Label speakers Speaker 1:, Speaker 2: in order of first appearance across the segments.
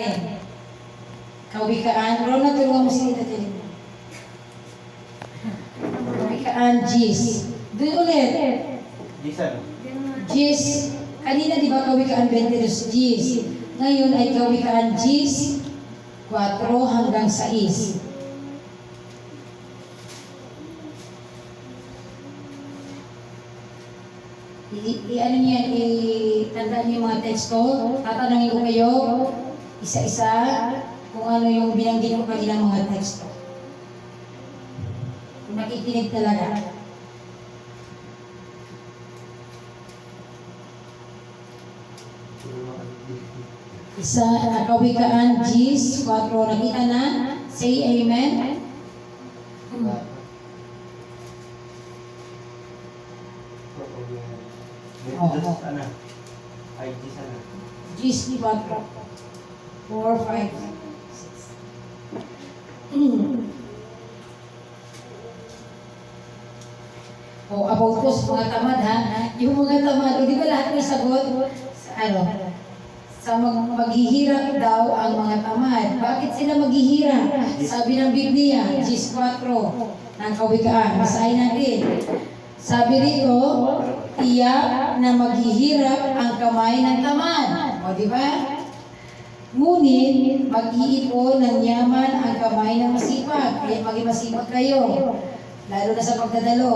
Speaker 1: natin. Kawikaan. Ronald, tulungan mo si Jelly. Kawikaan, Gis. Doon ulit.
Speaker 2: Lisan.
Speaker 1: Gis. Kanina di ba kawikaan 22 Gis? Ngayon ay kawikaan Gis 4 hanggang 6. I, i ano niyan, itandaan niyo yung mga teksto, tatanungin ko kayo, isa-isa, kung ano yung binanggit ko kanina mga teksto. Nakikinig talaga. Isa, uh, kawikaan, Gis, 4, nakita na? Say amen.
Speaker 2: Diyos, ano? Ay, Diyos, ano?
Speaker 1: Gis, 4, 4, 5, 6. O, about ko sa mga tamad ha. Yung mga tamad, o, di ba lahat may sagot? Sa ano? Sa mag maghihirap daw ang mga tamad. Bakit sila maghihirap? Sabi ng Biblia, Gis 4, ng kawikaan. Basahin natin. Sabi rito, tiyak na maghihirap ang kamay ng tamad. O, di ba? Ngunit, mag-iipon ng yaman ang kamay ng masipag. Kaya maging masipag kayo. Lalo na sa pagdadalo.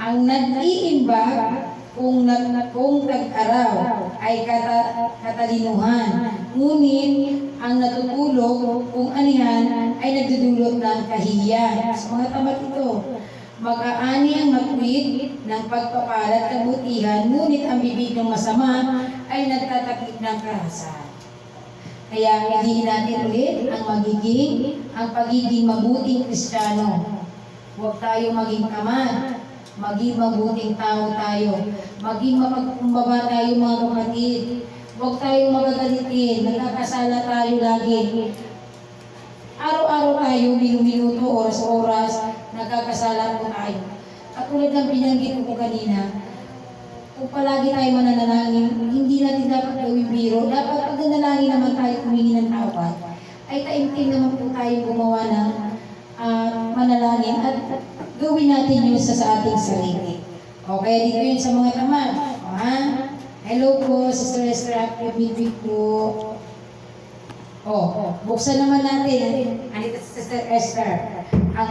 Speaker 1: Ang nag-iimbag kung, nag, kung tag-araw ay kata, katalinuhan. Ngunit, ang natutulog kung anihan ay nagdudulot ng kahiyan. Sa mga tamat ito, Makaani ang matwid ng pagpapalat kabutihan, ngunit ang bibig ng masama ay nagtatakip ng karahasan. Kaya piliin natin ulit ang magiging, ang pagiging mabuting kristyano. Huwag tayo maging tamad, maging mabuting tao tayo, maging mapagkumbaba tayo mga kapatid. Huwag tayong magagalitin, nagkakasala tayo lagi. Araw-araw tayo, minuto, oras-oras, nagkakasala po tayo. Katulad ng binanggit ko kanina, kung palagi tayo mananalangin, hindi natin dapat gawin biro. Dapat pag nanalangin naman tayo humingi ng tawad, ay taimtim naman po tayo gumawa ng ah, manalangin at gawin natin yun sa, sa ating sarili. Okay, dito yun sa mga tamad. Ha? Hello po, Sister Esther, happy meeting po. Oh, buksan naman natin. Anita Sister Esther.